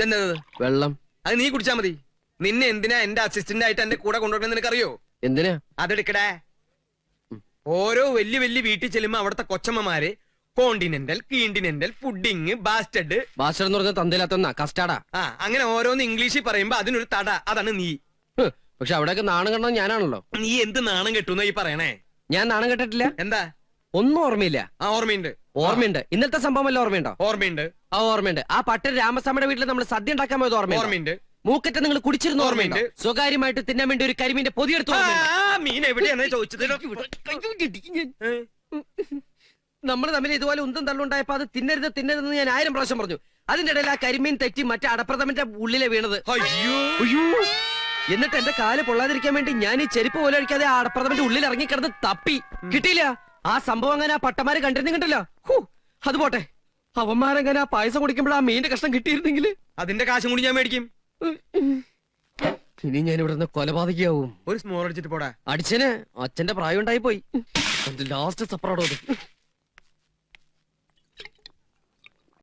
ഇതെന്തത്? വെള്ളം. അത് നീ കുടിച്ചാ മതി. നിന്നെ എന്തിനാ എന്റെ അസിസ്റ്റന്റ് ആയിട്ട് എന്റെ കൂടെ കൊണ്ടുവരണം നിനക്കറിയോ? എന്തിനാ? അതെടുക്കടേ. ഓരോ വലിയ വലിയ വീട്ടിൽ ചെല്ലുമ്പോ അവിടുത്തെ കൊച്ചമ്മമാര് continental continental pudding bastard bastard എന്ന് പറഞ്ഞ തന്തയിലാത്തന്നാ കസ്റ്റാർഡാ ആ. അങ്ങനെ ഓരോന്ന് ഇംഗ്ലീഷിൽ പറയുമ്പോ അതിനൊരു തട അതാണ് നീ. പക്ഷെ അവിടെയൊക്കെ നാണം കണ്ടത് ഞാനാണല്ലോ. നീ എന്ത് നാണം കെട്ടുന്ന ഈ പറയണേ? ഞാൻ നാണം കെട്ടിട്ടില്ല. എന്താ? ഒന്നും ഓർമ്മയില്ല. ആ ഓർമ്മയുണ്ട്. ഓർമ്മയുണ്ട്. ഇന്നത്തെ സംഭവം എല്ലാം ഓർമ്മയുണ്ടോ? ഓർമ്മയുണ്ട്. ആ ഓർമ്മയുണ്ട്. ആ പട്ടൻ രാമസ്വാമിയുടെ വീട്ടിൽ നമ്മൾ സദ്യ ഉണ്ടാക്കാൻ പോയത് ഓർമ്മയുണ്ട്? ഓർമ്മയുണ്ട്. മൂക്കറ്റ നിങ്ങൾ കുടിച്ചിരുന്ന ഓർമ്മയുണ്ട്. സ്വകാര്യമായിട്ട് തിന്നാൻ വേണ്ടി ഒരു കരിമീന്റെ പൊതിയെടുത്ത് മീൻ എവിടെയാണ് ചോദിച്ചത്. ഏ? നമ്മൾ തമ്മിൽ ഇതുപോലെ ഉന്തം തള്ളുണ്ടായപ്പോ അത് തിന്നരുത് തിന്നരുതെന്ന് ഞാൻ ആയിരം പ്രാവശ്യം പറഞ്ഞു. അതിന്റെ ഇടയിൽ ആ കരിമീൻ തെറ്റി മറ്റേ അടപ്രഥമന്റെ ഉള്ളിലെ വീണത്. എന്നിട്ട് എന്റെ കാൽ പൊള്ളാതിരിക്കാൻ വേണ്ടി ഞാൻ ഈ ചെരുപ്പ് പോലെ അടിക്കാതെ ആ അടപ്രഥമന്റെ ഉള്ളിൽ ഇറങ്ങിക്കിടന്ന് തപ്പി. കിട്ടിയില്ല? ആ സംഭവം അങ്ങനെ ആ പട്ടമാര് കണ്ടിരുന്നു കണ്ടല്ലോ ഹൂ അത് പോട്ടെ. അവന്മാരങ്ങനെ ആ പായസം കുടിക്കുമ്പോൾ ആ മീന്റെ കഷ്ണം കിട്ടിയിരുന്നെങ്കിൽ? അതിന്റെ കാശും കൂടി ഞാൻ മേടിക്കും. ഇനി ഞാൻ ഇവിടെ നിന്ന് കൊലപാതകയാവും. ഒരു സ്മോൾ അടിച്ചിട്ട് പോടാ. അടിച്ചന് അച്ഛന്റെ പ്രായം ഉണ്ടായി പോയി ലാസ്റ്റ് സപ്പറോടോ